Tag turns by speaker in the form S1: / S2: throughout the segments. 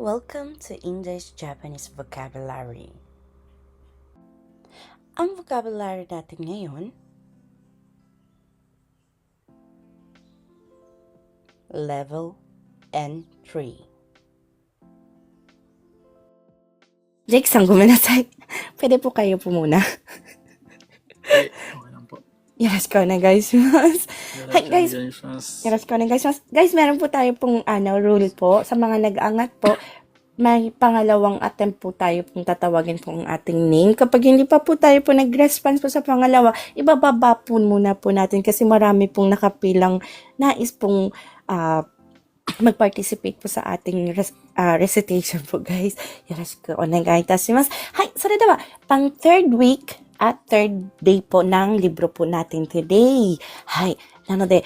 S1: Welcome to English Japanese Vocabulary. Ang vocabulary natin ngayon, level N3. Jake san, gomenasai. Pwede po kayo po muna.
S2: Okay, okay lang po.
S1: Yoroshiku onegaishimasu. Hi, guys.
S2: guys.
S1: Yoroshiku onegaishimasu. Guys, meron po tayo pong ano, rule po sa mga nag-angat po. May pangalawang attempt po tayo pong tatawagin po ang ating name. Kapag hindi pa po tayo po nag-response po sa pangalawa, ibababa po muna po natin kasi marami pong nakapilang nais pong ah, mag-participate po sa ating res- ah, recitation po, guys. Yoroshiku onegai itashimasu. Hi, so dewa, pang third week at third day po ng libro po natin today. Hi, nanode,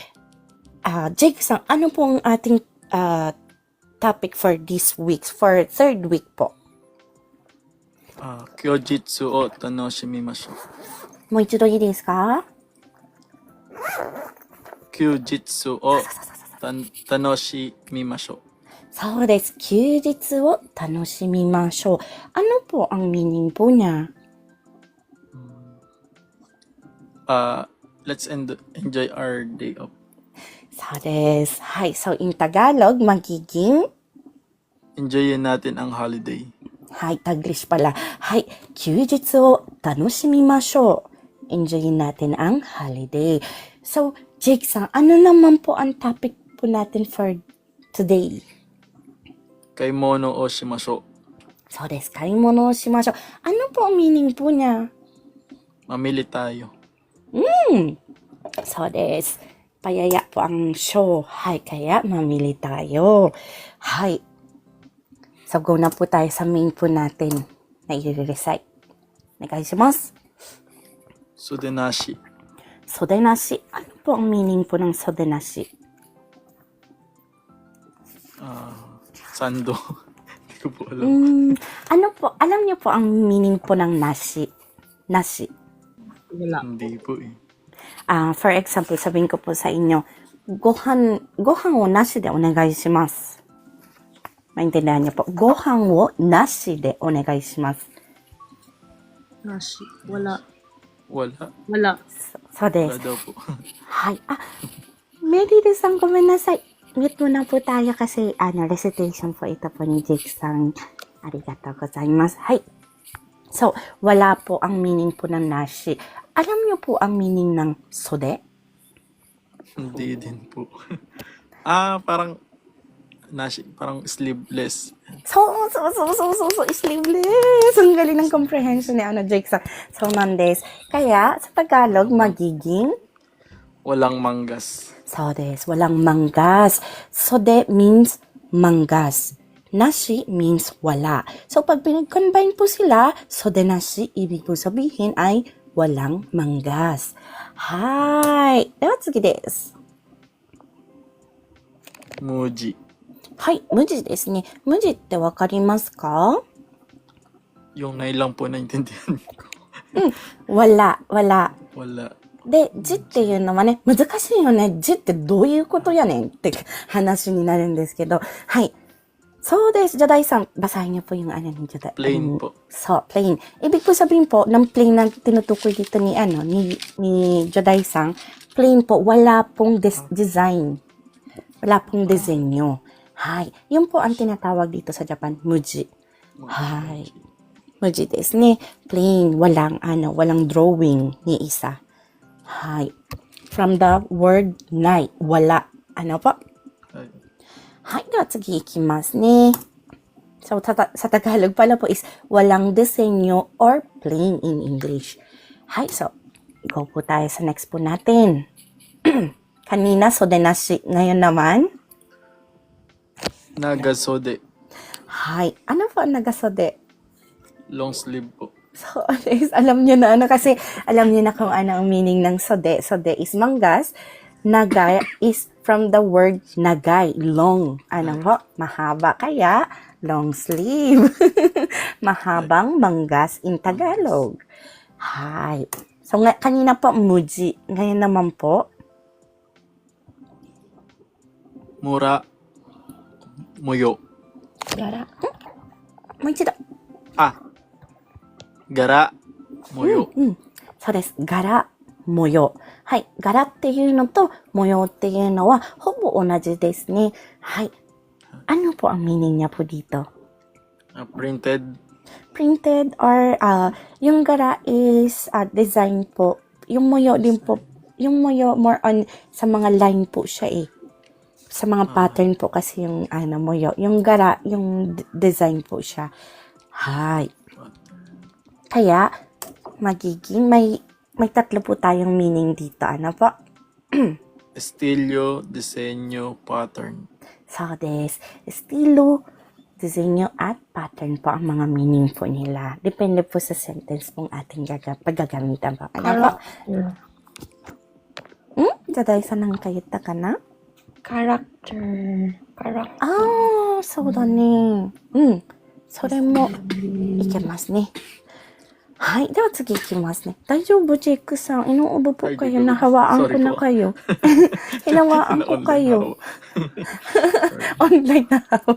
S1: ah Jake san, ano po ang ating ah, topic for this week, for third week po?
S2: Ah, kyojitsu o tanoshimimashou.
S1: もう一度いいですか
S2: Kyojitsu o tan tanoshimimashou.
S1: そうです。休日を楽しみましょう。Ano po ang meaning po niya?
S2: uh, let's end, enjoy our day off.
S1: So this, hi. So in Tagalog, magiging
S2: enjoyin natin ang holiday.
S1: Hi, Taglish pala. Hi, kyujitsu o tanoshimisho. Enjoyin natin ang holiday. So, Jake san, ano naman po ang topic po natin for today?
S2: Kaimono o
S1: shimasho. So, des, kaimono o shimasho. Ano po ang meaning po niya?
S2: Mamili tayo.
S1: So des. Payaya po ang show. Hay, kaya mamili tayo. Hay. So go na po tayo sa main po natin na i-recite. Nagayasimasu.
S2: Sudenashi.
S1: Sodenashi. Ano po ang meaning po ng sodenashi?
S2: Ah, sando. Hindi ko po alam.
S1: Hmm, ano po, alam niyo po ang meaning po ng nashi? Nashi.
S2: Hindi po eh
S1: uh, for example, sabihin ko po sa inyo, gohan, gohan wo nashi de onegai shimasu. Maintindihan niyo po. Gohan wo nashi de onegai shimasu.
S3: Nashi. Wala.
S2: Wala.
S3: Wala.
S1: So, so des.
S2: Wala daw po.
S1: Hi. Ah, Mary san, kumain na sa... Muna po tayo kasi ano, recitation po ito po ni Jake-san. Arigatou gozaimasu. Hi. So, wala po ang meaning po ng nashi. Alam niyo po ang meaning ng sode?
S2: Hindi din po. ah, parang nashi, parang sleeveless.
S1: So, so, so, so, so, so, sleeveless. Ang galing ng comprehension ni ano, Jake sa, sa Mondays. Kaya, sa Tagalog, magiging?
S2: Walang manggas.
S1: Sodes, walang manggas. So, de means manggas. Nashi means wala. So, pag pinag-combine po sila, sode nashi, ibig po sabihin ay walang manggas. Hi! Dewa tsugi desu.
S2: Muji.
S1: はい、無地ですね。無地ってわかりますか
S2: Yung ngayon lang po naintindihan ko.
S1: wala, wala.
S2: Wala.
S1: で、字っていうのはね、難しいよね。字ってどういうことやねんって話になるんですけど、はい。 So, des, Jaday Sang, basahin niyo po yung ano ni Jaday.
S2: Plain po.
S1: So, plain. Ibig po sabihin po, ng plain na tinutukoy dito ni, ano, ni, ni Jaday Sang, plain po, wala pong des- design. Wala pong disenyo. Hay. Yun po ang tinatawag dito sa Japan, muji. Hay. Muji des ni plain, walang ano, walang drawing ni isa. Hay. From the word night, wala. Ano po?
S2: Ay,
S1: はい。では次行きますね。So, sa, sa Tagalog pala po is walang disenyo or plain in English. Hi. So, go po tayo sa next po natin. Kanina, sodenashi. Ngayon naman,
S2: Nagasode.
S1: hi. Ano po ang nagasode?
S2: Long sleeve po.
S1: So, guys, alam niyo na ano kasi alam niyo na kung ano ang meaning ng sode. Sode is manggas. Nagay is from the word nagay, long. Ano po? Mahaba. Kaya, long sleeve. Mahabang manggas in Tagalog. Hi. So, nga, kanina po, muji. Ngayon naman po.
S2: Mura. Muyo.
S3: Gara.
S1: Hmm? Muji da. Ah.
S2: Gara. Muyo. Mm, mm.
S1: So, des. Gara. そうです。柄、模様。はい。柄っていうのと模様っていうのはほぼ同じですね。はい。Ano po ang meaning niya po dito?
S2: Ah, printed.
S1: Printed or uh, yung gara is uh, design po. Yung moyo din po. Yung moyo more on sa mga line po siya eh. Sa mga pattern po kasi yung ano moyo. Yung gara, yung d- design po siya. Hi. Kaya, magiging may may tatlo po tayong meaning dito. Ano po?
S2: Estilo, disenyo, pattern.
S1: So, des, estilo, disenyo, at pattern po ang mga meaning po nila. Depende po sa sentence pong ating gaga paggagamitan po. Ano po? Hmm? Jaday sa nang kayita ka na?
S3: Character. Character.
S1: ああ、そうだね。うん。それもいけますね。 はい。では次いきますね。大丈夫、ジェイクさん。Inuubo po
S2: Ay,
S1: kayo.
S2: di ko-
S1: Nahawaan ko
S2: sorry
S1: na
S2: po.
S1: kayo. Hinawaan ko kayo. Online na hawa.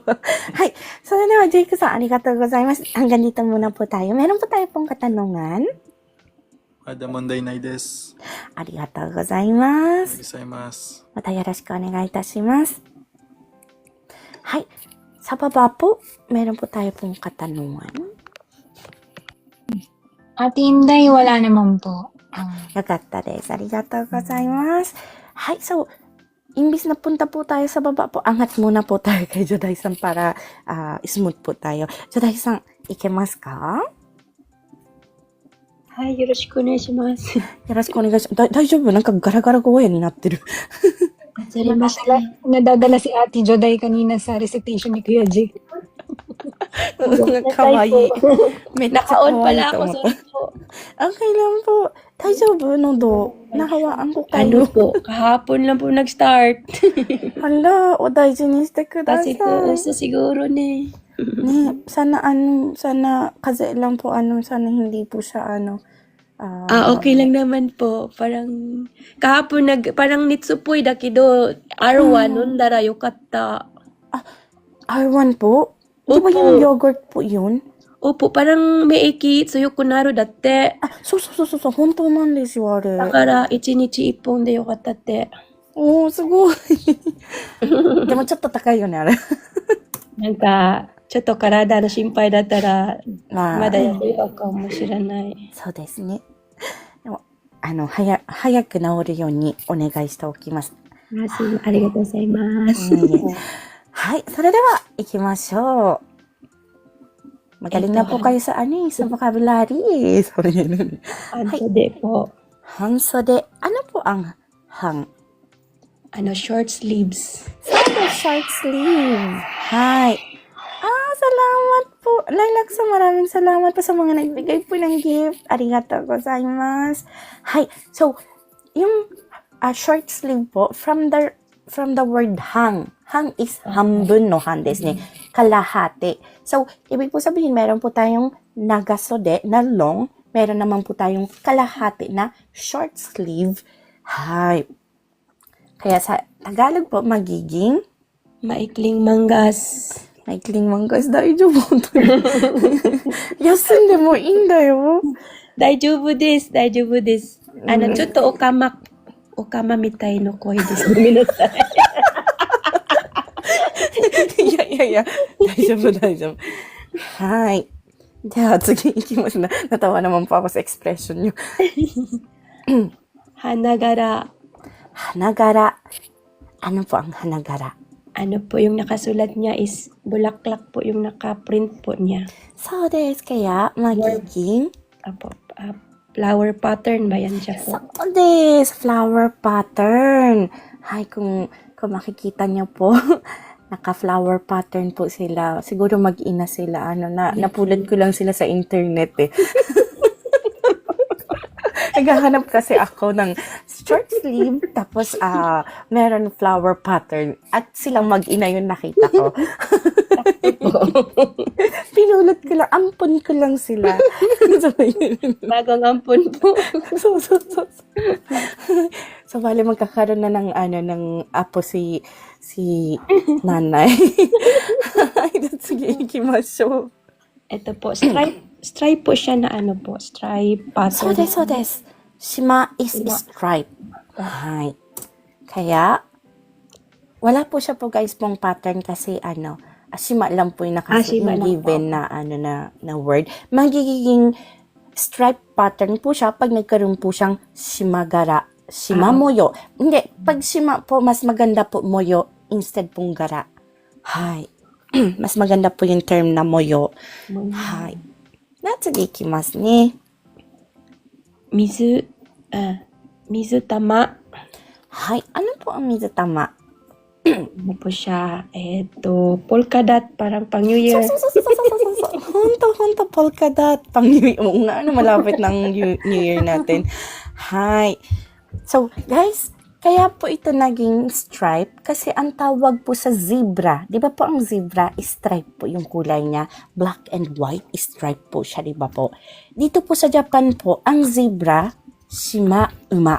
S1: Hay. So, de wa, Jake さん、ありがとうございます。Hanggang dito muna po tayo. Meron po tayo pong katanungan.
S2: Ada Monday night des.
S1: ありがとうございます。
S2: Gozaimasu.
S1: またよろしくお願いいたします。はい。Sa baba po, meron po tayo pong katanungan.
S4: Ate Inday, wala naman po. Ah,
S1: よかったです。ありがとうございます。はい、so, imbis na punta po tayo sa baba po, angat muna po tayo kay Joday-san para ah, smooth po tayo. Joday-san, ikemasu ka?
S3: はい、よろしくお願いします。
S1: よろしくお願いします。だ大丈夫なんかガラガラ声になってる。
S4: nadadala, nadadala si Ate Joday kanina sa recitation ni Kuya Jake.
S1: Nagkawaii. May
S3: Naka-on pala ako. Sorry po.
S1: Okay lang po. Tayo ba no do? Nahawaan ko kayo.
S3: Ano po? Kahapon lang po nag-start.
S1: Hala, o dai jiniste kudasai.
S3: Kasi po, uso siguro ni.
S1: ni sana ano, sana kasi lang po ano, sana hindi po siya ano. Uh,
S3: ah, okay lang naman po. Parang, kahapon nag, parang nitsupoy da kido, R1, mm. nun dara yokatta.
S1: Ah, R1 po? Di ba
S3: Opo.
S1: yung yogurt po yun?
S3: Opo, parang meiki tsuyo kunaro datte.
S1: あ、そうそうそうそう、本当なんですよ、あれ。
S3: だから、一日一本でよかったって。
S1: おー、すごい。でもちょっと高いよね、あれ。
S3: なんか、ちょっと体の心配だったら、
S1: まあ、
S3: まだやるかもしれない。
S1: そうですね。でも、あの、早、早く治るようにお願いしておきます。
S3: ありがとうございます。
S1: いえいえはい、それでは行きましょう。Magaling na po kayo sa ano eh, sa vocabulary. Sorry.
S3: あとでpo,
S1: Hansode. Ano po ang hang?
S3: ano, short sleeves.
S1: Sabi, short sleeve. Hi. Ah, salamat po. Lilac sa maraming salamat po sa mga nagbigay po ng gift. Arigatou gozaimasu. Hi. So, yung ah, short sleeve po, from the from the word hang. Hang is hambun, no, han ni kalahati. So, ibig po sabihin, meron po tayong nagasode na long, meron naman po tayong kalahati na short sleeve hype. Kaya sa Tagalog po, magiging
S3: maikling manggas.
S1: Maikling manggas, daijubu. Yasin de mo inday, oh.
S3: Daijubu this, daijubu this. Ano, mm. chuto o kamak おかま、おかまみたいの声です。ごめんなさい。
S1: いやいやいや、大丈夫大丈夫。はい。じゃあ次行きますな。natawa naman po ako sa expression nyo.
S3: 花柄。
S1: 花柄。Ano po ang hanagara?
S3: Ano po yung nakasulat niya is bulaklak po yung naka-print po niya.
S1: So des, kaya magiging
S3: Apo, ah, flower pattern ba yan siya po?
S1: So des, flower pattern. Hay, kung, kung makikita niyo po, naka-flower pattern po sila. Siguro mag-ina sila. Ano, na, napulad ko lang sila sa internet eh. Naghahanap kasi ako ng short sleeve, tapos ah meron flower pattern. At silang mag-ina yung nakita ko. Pinulot ko lang, ampon ko lang sila. so, yun.
S3: Bagong ampon po.
S1: so, so, so, so. so, bali magkakaroon na ng, ano, ng apo si, si nanay. Ay, sige. ikimasho.
S3: Ito po, stripe, stripe po siya na ano po, stripe
S1: So
S3: pattern.
S1: des, so des. Shima is
S3: Shima.
S1: stripe. Hi. Kaya, wala po siya po guys pong pattern kasi ano, ah, shima lang po yung
S3: Ah,
S1: nakasi
S3: shima
S1: yung
S3: lang
S1: given na ano na, na word. Magiging stripe pattern po siya pag nagkaroon po siyang shimagara. Shima
S3: Ah.
S1: moyo. Hindi, pag shima po, mas maganda po moyo instead pong gara. Hi. mas maganda po yung term na moyo. Hi. Natsugi ikimasu ne.
S3: 水、あ、水玉。
S1: Hi. Ano po ang mizutama?
S3: Ano po siya? Eh, to, polka dot, parang pang New Year.
S1: Honto, honto, polka dot. Pang New Year. Oo nga, ano, malapit ng New New Year natin. Hi. So, guys, kaya po ito naging stripe kasi ang tawag po sa zebra. Di ba po ang zebra, stripe po yung kulay niya. Black and white, stripe po siya, di ba po? Dito po sa Japan po, ang zebra, shima uma.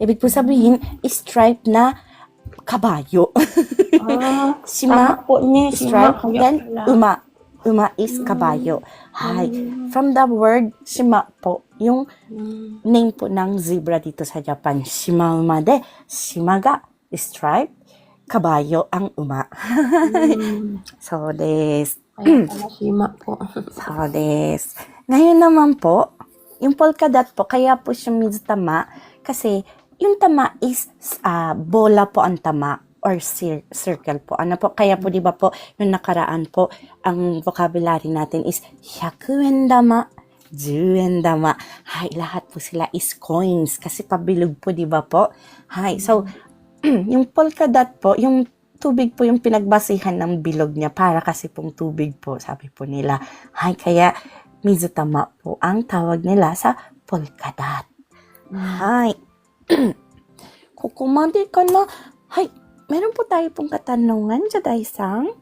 S1: Ibig po sabihin, stripe na kabayo.
S3: Ah,
S1: shima
S3: po niya.
S1: stripe, then uma. Uma is kabayo. Hi. From the word shima po, yung
S3: Mm.
S1: name po ng zebra dito sa Japan. Shima uma de, shima ga stripe, kabayo ang uma.
S3: Mm.
S1: so des.
S3: Pala shima po.
S1: So des. Ngayon naman po, yung polka dot po, kaya po siya mizutama kasi yung tama is ah, bola po ang tama or cir- circle po. Ano po? Kaya po, di ba po, yung nakaraan po, ang vocabulary natin is 100 yen dama, 10 yen dama. Hay, lahat po sila is coins kasi pabilog po, di ba po? Hay, so, yung polka dot po, yung tubig po yung pinagbasihan ng bilog niya para kasi pong tubig po, sabi po nila. Hay, kaya mizutama po ang tawag nila sa polka dot. Hay. ここまでかなはい。Meron po tayo pong katanungan, Jaday-san.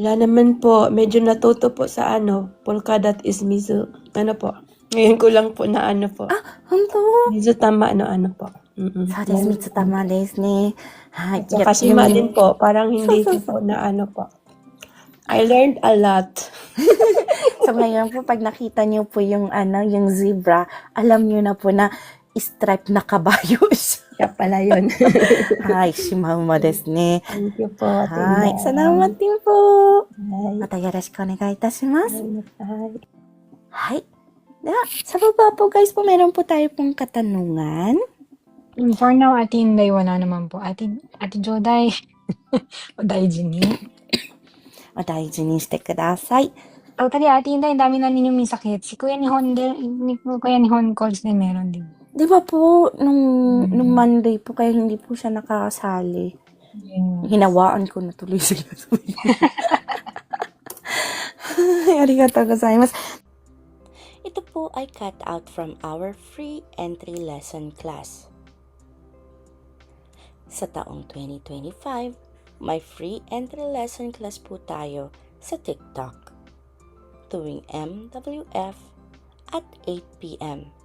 S3: Wala naman po. Medyo natuto po sa ano. Polka dot is mizu. Ano po? Ngayon ko lang po na ano po.
S1: Honto?
S3: Mizu tama ano ano po. Mm-mm.
S1: そうです。三つ玉ですね。はい。
S3: Sa kasima din po. Parang hindi ko po na ano po. I learned a lot.
S1: So ngayon po, pag nakita niyo po yung ano, yung zebra, alam niyo na po na stripe na kabayo siya.
S3: Siya pala yun.
S1: Hi, shimauma desu ne.
S3: Thank you po. Ate
S1: Hi.
S3: Inday.
S1: Salamat din po.
S3: Hi.
S1: またよろしくお願いいたします。
S3: Hi.
S1: はい。では、sa baba po guys po, meron po tayo pong katanungan.
S4: Mm, For now, Ate Inday, wala naman po. Ate, Ate Joday, o daiji ni.
S1: お大事にしてください。
S4: Totally, Ate Inday, ang dami na ninyo may sakit. Si Kuya ni Hon, din- ni Kuya ni Hon calls din meron din.
S1: Di ba po, nung,
S4: Mm.
S1: nung Monday po, kaya hindi po siya nakakasali.
S4: Yun.
S1: Hinawaan ko na tuloy sila. Arigatou gozaimasu. Ito po ay cut out from our free entry lesson class. Sa taong 2025, may free entry lesson class po tayo sa TikTok. Tuwing MWF at 8pm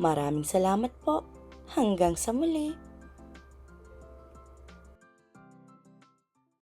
S1: Maraming salamat po. Hanggang sa muli.